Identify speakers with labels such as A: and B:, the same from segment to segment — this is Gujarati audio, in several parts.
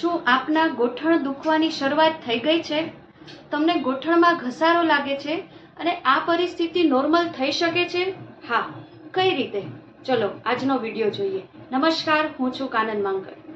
A: શું આપના ગોઠણ દુખવાની શરૂઆત થઈ ગઈ છે? તમને ગોઠણમાં ઘસારો લાગે છે અને આ પરિસ્થિતિ નોર્મલ થઈ શકે છે? હા, કઈ રીતે? ચલો, આજનો વીડિયો જોઈએ. નમસ્કાર, હું છું કાનન માંગર.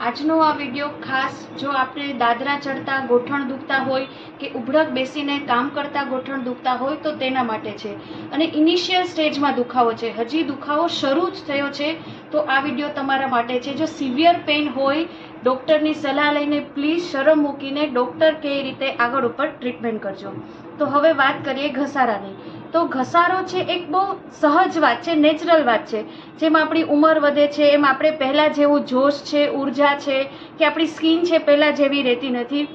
A: આજનો આ વીડિયો ખાસ જો આપણે દાદરા ચડતા, ગોઠણ દુખતા હોય કે ઉભડક બેસીને કામ કરતા, ગોઠણ દુખતા હોય તો તેના માટે છે. અને ઇનિશિયલ સ્ટેજમાં દુખાવો છે. હજી દુખાવો શરૂ જ થયો છે, તો આ વીડિયો તમારા માટે છે. જો સિવિયર પેઇન હોય, ડૉક્ટરની સલાહ લઈને પ્લીઝ શરમ મૂકીને ડૉક્ટર કે રીતે આગળ ઉપર ટ્રીટમેન્ટ કરજો. તો હવે વાત કરીએ ઘસારાની. તો ઘસારો છે એક બહુ સહજ વાત છે નેચરલ વાત છે. જેમ આપણી ઉંમર વધે છે, એમ આપણે પહેલાં જેવું જોશ છે, ઊર્જા છે, કે આપણી સ્કિન છે, પહેલાં જેવી રહેતી નથી.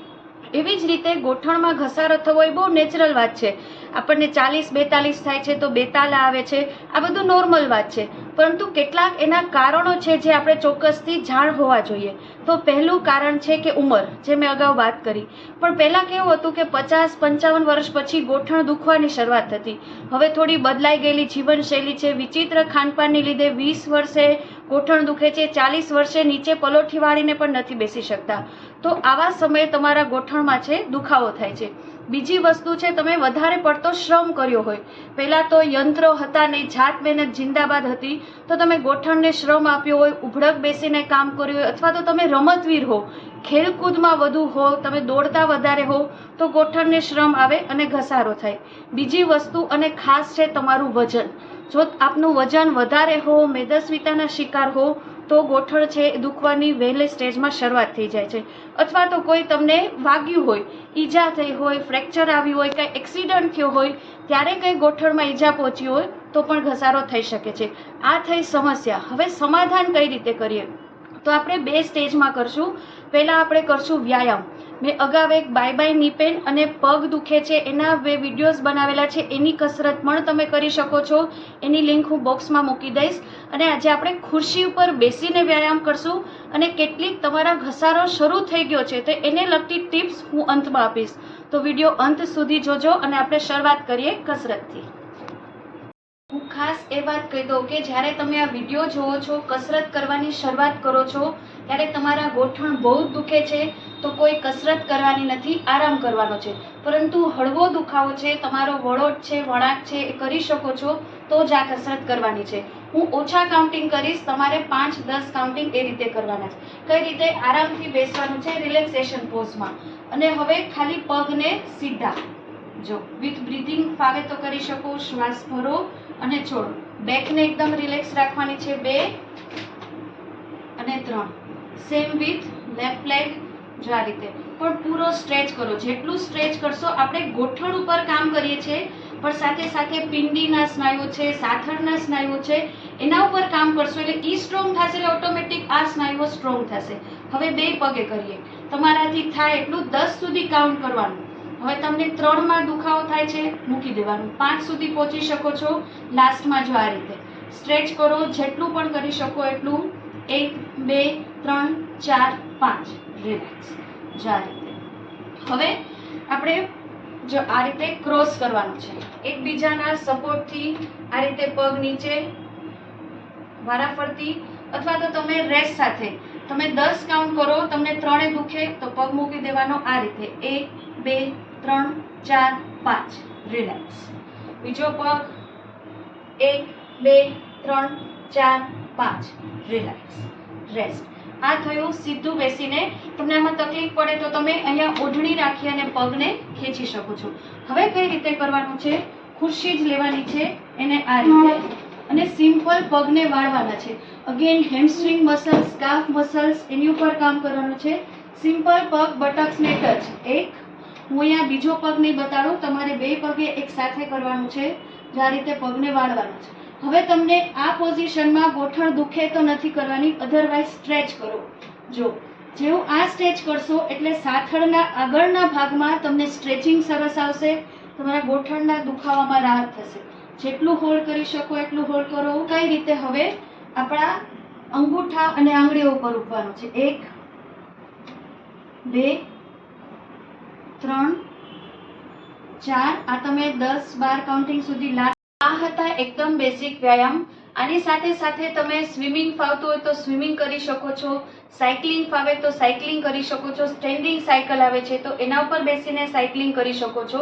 A: એવી જ રીતે ગોઠણમાં ઘસારો થવો એ બહુ નેચરલ વાત છે. આપણને ચાલીસ, બેતાલીસ થાય છે તો બેતાલા આવે છે. આ બધું નોર્મલ વાત છે. પરંતુ કેટલાક એના કારણો છે જે આપણે ચોક્કસથી જાણ હોવા જોઈએ. તો પહેલું કારણ છે કે ઉંમર, જે મેં અગાઉ વાત કરી. પણ પહેલાં કેવું હતું કે પચાસ, પંચાવન વર્ષ પછી ગોઠણ દુખવાની શરૂઆત થતી હવે થોડી બદલાઈ ગયેલી જીવનશૈલી છે. વિચિત્ર ખાનપાનની લીધે વીસ વર્ષે ગોઠણ દુખે છે, ચાલીસ વર્ષે નીચે પલોઠી વાળીને પણ નથી બેસી શકતા. તો આવા સમયે તમારા ગોઠણમાં છે, દુખાવો થાય છે. બીજી વસ્તુ છે, તમે વધારે પડતો શ્રમ કર્યો હોય. પહેલાં તો યંત્રો હતા નહીં જાત મહેનત જિંદાબાદ હતી. તો તમે ગોઠણને શ્રમ આપ્યો હોય, ઉભડક બેસીને કામ કર્યું હોય, અથવા તો તમે રમતવીર હો. ખેલકૂદમાં વધુ હો, તમે દોડતા વધારે હો, તો ગોઠણને શ્રમ આવે અને ઘસારો થાય. બીજી વસ્તુ અને ખાસ છે, તમારું વજન. જો આપનું વજન વધારે હો, મેદસ્વીતાના શિકાર હો, તો ગોઠણ છે એ દુખવાની વહેલી સ્ટેજમાં શરૂઆત થઈ જાય છે. અથવા તો કોઈ તમને વાગ્યું હોય, ઈજા થઈ હોય, ફ્રેક્ચર આવ્યું હોય, કાંઈ એક્સિડન્ટ થયો હોય, ત્યારે કંઈ ગોઠણમાં ઈજા પહોંચી હોય, તો પણ ઘસારો થઈ શકે છે. આ થઈ સમસ્યા. હવે સમાધાન કઈ રીતે કરીએ? તો આપણે બે સ્ટેજમાં કરશું. પહેલાં આપણે કરશું વ્યાયામ. મેં અગાઉ એક બાય બાયની પેન અને પગ દુખે છે, એના બે વિડીયોઝ બનાવેલા છે, એની કસરત પણ તમે કરી શકો છો. એની લિંક હું બોક્સમાં મૂકી દઈશ. અને આજે આપણે ખુરશી ઉપર બેસીને વ્યાયામ કરશું અને કેટલીક તમારા ઘસારો શરૂ થઈ ગયો છે, તો એને લગતી ટિપ્સ હું અંતમાં આપીશ. તો વીડિયો અંત સુધી જોજો અને આપણે શરૂઆત કરીએ કસરતથી. હું ખાસ એ વાત કહી દઉં કે જ્યારે તમે આ વીડિયો જોવો છો, કસરત કરવાની શરૂઆત કરો છો ત્યારે તમારા ગોઠણ બહુ જ દુખે છે, તો કોઈ કસરત કરવાની નથી, આરામ કરવાનો છે. પરંતુ હળવો દુખાવો છે, તમારો વળોટ છે, વળાંક છે, એ કરી શકો છો, તો જ આ કસરત કરવાની છે. હું ઓછા કાઉન્ટિંગ કરીશ, તમારે પાંચ, દસ કાઉન્ટિંગ એ રીતે કરવાના છે. કઈ રીતે? આરામથી બેસવાનું છે રિલેક્સેશન પોઝમાં અને હવે ખાલી પગને સીધા. જો વિથ બ્રીથિંગ ફાવે તો કરી શકો, શ્વાસ ભરો અને છોડો. બેકને એકદમ રિલેક્સ રાખવાની છે, બે. અને ત્રણ. સેમ વિથ લેફ્ટ લેગ જ આ રીતે. પણ પૂરો સ્ટ્રેચ કરો. જેટલું સ્ટ્રેચ કરશો, આપણે ગોઠણ ઉપર કામ કરીએ છીએ, પણ સાથે સાથે પિંડીના સ્નાયુઓ છે, સાથળના સ્નાયુઓ છે, એના ઉપર કામ કરશો એટલે ઈ સ્ટ્રોંગ થશે એટલે ઓટોમેટિક આ સ્નાયુઓ સ્ટ્રોંગ થશે. હવે બે પગે કરીએ. તમારાથી થાય એટલું દસ સુધી કાઉન્ટ કરવાનું. હવે તમને ત્રણમાં દુખાવો થાય છે, મૂકી દેવાનું. પાંચ સુધી પહોંચી શકો છો લાસ્ટમાં જો આ રીતે. સ્ટ્રેચ કરો, જેટલું પણ કરી શકો એટલું એક, બે, ત્રણ, ચાર, પાંચ. રિલેક્સ જો આ રીતે. હવે આપણે જો આ રીતે ક્રોસ કરવાનું છે. એકબીજાના સપોર્ટથી આ રીતે પગ નીચે વારાફરતી અથવા તો તમે રેસ સાથે. તમે દસ કાઉન્ટ કરો, તમને ત્રણે દુખે, તો પગ મૂકી દેવાનો આ રીતે. એક, બે, ત્રણ, ચાર, પાંચ. રિલેક્સ બીજો પગ, એક, બે, ત્રણ, ચાર પાંચ. રિલેક્સ રેસ્ટ આ થયું સીધું બેસીને. તમને આમાં તકલીફ પડે તો તમે અહીંયા ઓઢણી રાખી અને પગને ખેંચી શકો છો. હવે કઈ રીતે કરવાનું છે? ખુરશી જ લેવાની છે. એને આ રીતે અને સિમ્પલ પગને વાળવાના છે. Again hamstring muscles calf muscles એની ઉપર કામ કરવાનું છે. સિમ્પલ પગ બટક્સને ટચ એક. હું અહીંયા બીજો પગ નહીં બતાડું. તમારે બે પગે એક સાથે કરવાનું છે. જે આ રીતે પગને વાળવાનું છે. હવે તમને આ પોઝિશનમાં ગોઠણ દુખે તો નથી કરવાની અધરવાઇઝ સ્ટ્રેચ કરો. જો જેવું આ સ્ટ્રેચ કરશો એટલે સાથળના આગળના ભાગમાં તમને સ્ટ્રેચિંગ સરસ આવશે, તમારા ગોઠણના દુખાવામાં રાહત થશે. જેટલું હોલ્ડ કરી શકો એટલું હોલ્ડ કરો. કઈ રીતે હવે? આપણા અંગૂઠા અને આંગળીઓ ઉપર ઉપવાનું છે. એક, બે, ત્રણ, ચાર. આ તમે દસ બાર કાઉન્ટિંગ સુધી લાસ્ટ હતા એકદમ બેઝિક વ્યાયામ. આની સાથે સાથે તમે સ્વિમિંગ ફાવતું હોય તો સ્વિમિંગ કરી શકો છો. સાયકલિંગ ફાવે તો સાયકલિંગ કરી શકો છો. સ્ટેન્ડિંગ સાયકલ આવે છે તો એના ઉપર બેસીને સાયકલિંગ કરી શકો છો.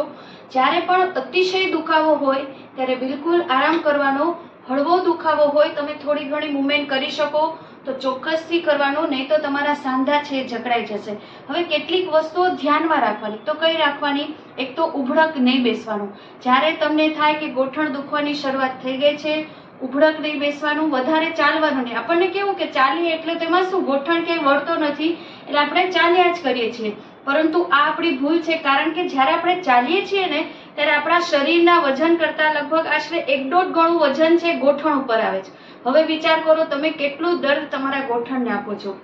A: જ્યારે પણ અતિશય દુખાવો હોય, ત્યારે બિલકુલ આરામ કરવાનો હળવો દુખાવો હોય, તમે થોડી ઘણી મૂવમેન્ટ કરી શકો. તો ચોક્કસથી કરવાનું, નહીં તો તમારા સાંધા છે, જકડાઈ જશે. હવે કેટલીક વસ્તુઓ ધ્યાનમાં રાખવાની. તો કઈ રાખવાની? એક તો ઉભળક નહીં બેસવાનું. જ્યારે તમને થાય કે ગોઠણ દુખવાની શરૂઆત થઈ ગઈ છે ઉભળક નહીં બેસવાનું, વધારે ચાલવાનું નહીં. આપણને કેવું કે ચાલીએ એટલે તેમાં શું? ગોઠણ ક્યાંય વળતો નથી. એટલે આપણે ચાલ્યા જ કરીએ છીએ. પરંતુ આ આપણી ભૂલ છે, કારણ કે જ્યારે આપણે ચાલીએ છીએ ને ત્યારે આપણા શરીરના વજન કરતાં લગભગ આશરે એક દોઢ ગણું વજન છે ગોઠણ ઉપર આવે છે. હવે વિચાર કરો તમે કેટલું દર્દ તમારા ગોઠણને આપો છો.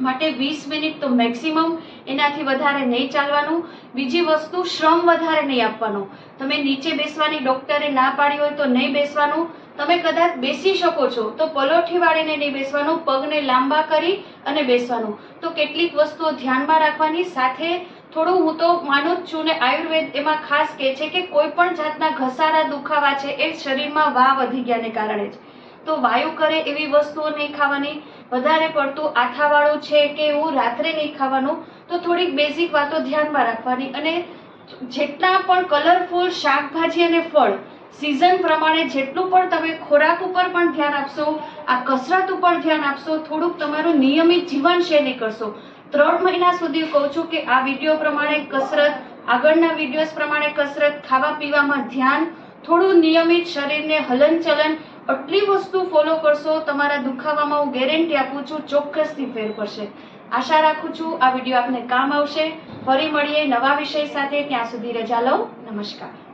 A: માટે વીસ મિનિટ તો મેક્સિમમ એનાથી વધારે નહીં ચાલવાનું. બીજી વસ્તુ, શ્રમ વધારે નહીં આપવાનો. તમે નીચે બેસવાની ડોક્ટરે ના પાડી હોય તો નહીં બેસવાનું. તમે કદાચ બેસી શકો છો તો પલોઠી વાળીને નહીં બેસવાનું, પગને લાંબા કરી અને બેસવાનું. તો કેટલીક વસ્તુઓ ધ્યાનમાં રાખવાની સાથે થોડું હું તો માનું જ છું ને આયુર્વેદ એમાં ખાસ કહે છે કે કોઈ પણ જાતના ઘસારા દુખાવા છે એ શરીરમાં વા વધી ગયાને કારણે જ. તો વાયુ કરે એવી વસ્તુઓ નહીં ખાવાની, વધારે પડતું આથાવાળું છે કે એવું રાત્રે નહીં ખાવાનું, તો થોડીક બેઝિક વાતો ધ્યાનમાં રાખવાની અને જેટલા પણ કલરફુલ શાકભાજી અને ફળ સિઝન પ્રમાણે જેટલું પણ તમે ખોરાક ઉપર પણ ધ્યાન આપશો, આ કસરત ઉપર ધ્યાન આપશો, થોડુંક તમારું નિયમિત જીવનશૈલી કરશો ત્રણ મહિના સુધી કહું છું કે આ વીડિયો પ્રમાણે કસરત, આગળના વિડીયોઝ પ્રમાણે કસરત ખાવા પીવામાં ધ્યાન, થોડું નિયમિત શરીરને હલનચલન, આટલી વસ્તુ ફોલો કરશો, તમારા દુખાવામાં હું ગેરંટી આપું છું, ચોક્કસથી ફેર પડશે. આશા રાખું છું આ વીડિયો આપને કામ આવશે. ફરી મળીએ નવા વિષય સાથે. ત્યાં સુધી રજા લઉં. નમસ્કાર.